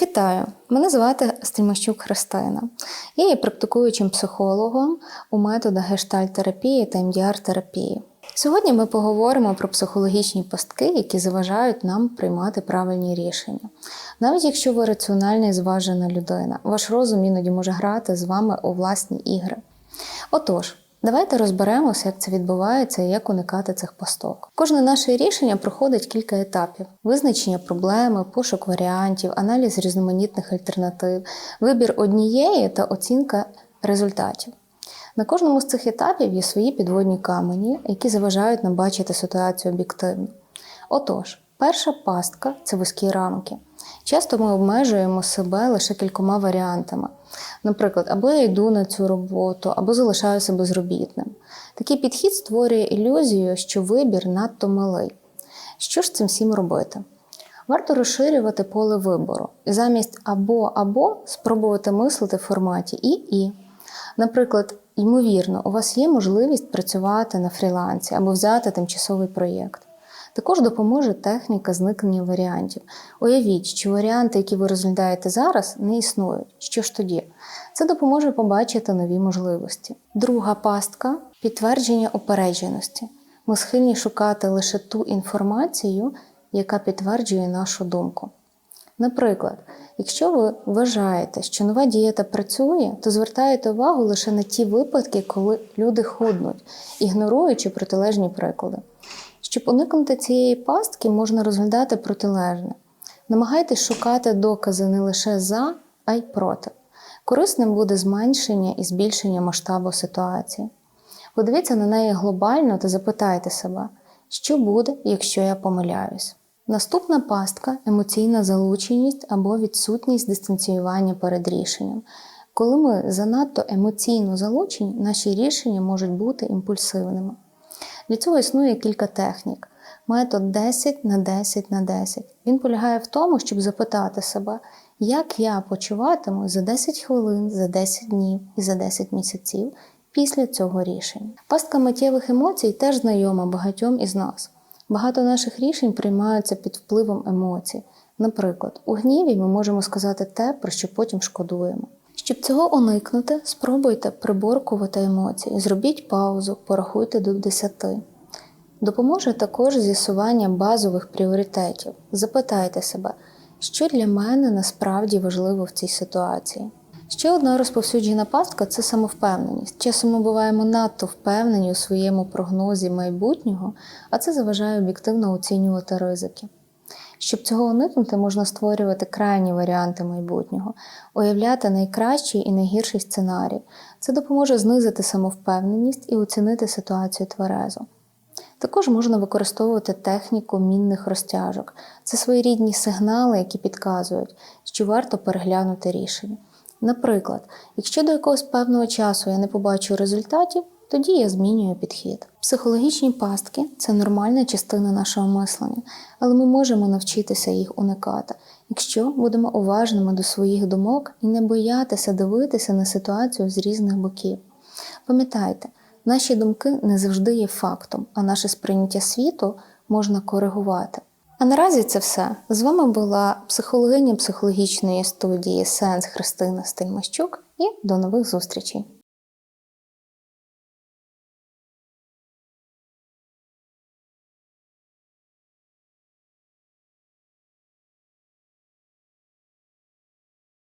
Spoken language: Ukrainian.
Вітаю! Мене звати Стрімащук Христина. Я є практикуючим психологом у методах гештальтерапії та МДР-терапії. Сьогодні ми поговоримо про психологічні пастки, які заважають нам приймати правильні рішення. Навіть якщо ви раціональна і зважена людина, ваш розум іноді може грати з вами у власні ігри. Отож, давайте розберемося, як це відбувається і як уникати цих пасток. Кожне наше рішення проходить кілька етапів: визначення проблеми, пошук варіантів, аналіз різноманітних альтернатив, вибір однієї та оцінка результатів. На кожному з цих етапів є свої підводні камені, які заважають нам бачити ситуацію об'єктивно. Отож, перша пастка це вузькі рамки. Часто ми обмежуємо себе лише кількома варіантами. Наприклад, або я йду на цю роботу, або залишаюся безробітним. Такий підхід створює ілюзію, що вибір надто малий. Що ж цим всім робити? Варто розширювати поле вибору і замість або-або спробувати мислити в форматі і-і. Наприклад, ймовірно, у вас є можливість працювати на фрілансі або взяти тимчасовий проєкт. Також допоможе техніка зникнення варіантів. Уявіть, що варіанти, які ви розглядаєте зараз, не існують. Що ж тоді? Це допоможе побачити нові можливості. Друга пастка підтвердження упередженості. Ми схильні шукати лише ту інформацію, яка підтверджує нашу думку. Наприклад, якщо ви вважаєте, що нова дієта працює, то звертаєте увагу лише на ті випадки, коли люди худнуть, ігноруючи протилежні приклади. Щоб уникнути цієї пастки, можна розглядати протилежне. Намагайтесь шукати докази не лише за, а й проти. Корисним буде зменшення і збільшення масштабу ситуації. Подивіться на неї глобально та запитайте себе, що буде, якщо я помиляюсь. Наступна пастка емоційна залученість або відсутність дистанціювання перед рішенням. Коли ми занадто емоційно залучені, наші рішення можуть бути імпульсивними. Для цього існує кілька технік. Метод 10 на 10 на 10. Він полягає в тому, щоб запитати себе, як я почуватиму за 10 хвилин, за 10 днів і за 10 місяців після цього рішення. Пастка миттєвих емоцій теж знайома багатьом із нас. Багато наших рішень приймаються під впливом емоцій. Наприклад, у гніві ми можемо сказати те, про що потім шкодуємо. Щоб цього уникнути, спробуйте приборкувати емоції, зробіть паузу, порахуйте до 10. Допоможе також з'ясування базових пріоритетів. Запитайте себе, що для мене насправді важливо в цій ситуації. Ще одна розповсюджена пастка це самовпевненість. Часом ми буваємо надто впевнені у своєму прогнозі майбутнього, а це заважає об'єктивно оцінювати ризики. Щоб цього уникнути, можна створювати крайні варіанти майбутнього, уявляти найкращий і найгірший сценарій. Це допоможе знизити самовпевненість і оцінити ситуацію тверезо. Також можна використовувати техніку мінних розтяжок. Це своєрідні сигнали, які підказують, що варто переглянути рішення. Наприклад, якщо до якогось певного часу я не побачу результатів, тоді я змінюю підхід. Психологічні пастки це нормальна частина нашого мислення, але ми можемо навчитися їх уникати, якщо будемо уважними до своїх думок і не боятися дивитися на ситуацію з різних боків. Пам'ятайте, наші думки не завжди є фактом, а наше сприйняття світу можна коригувати. А наразі це все. З вами була психологиня психологічної студії Сенс Христина Стельмащук і до нових зустрічей!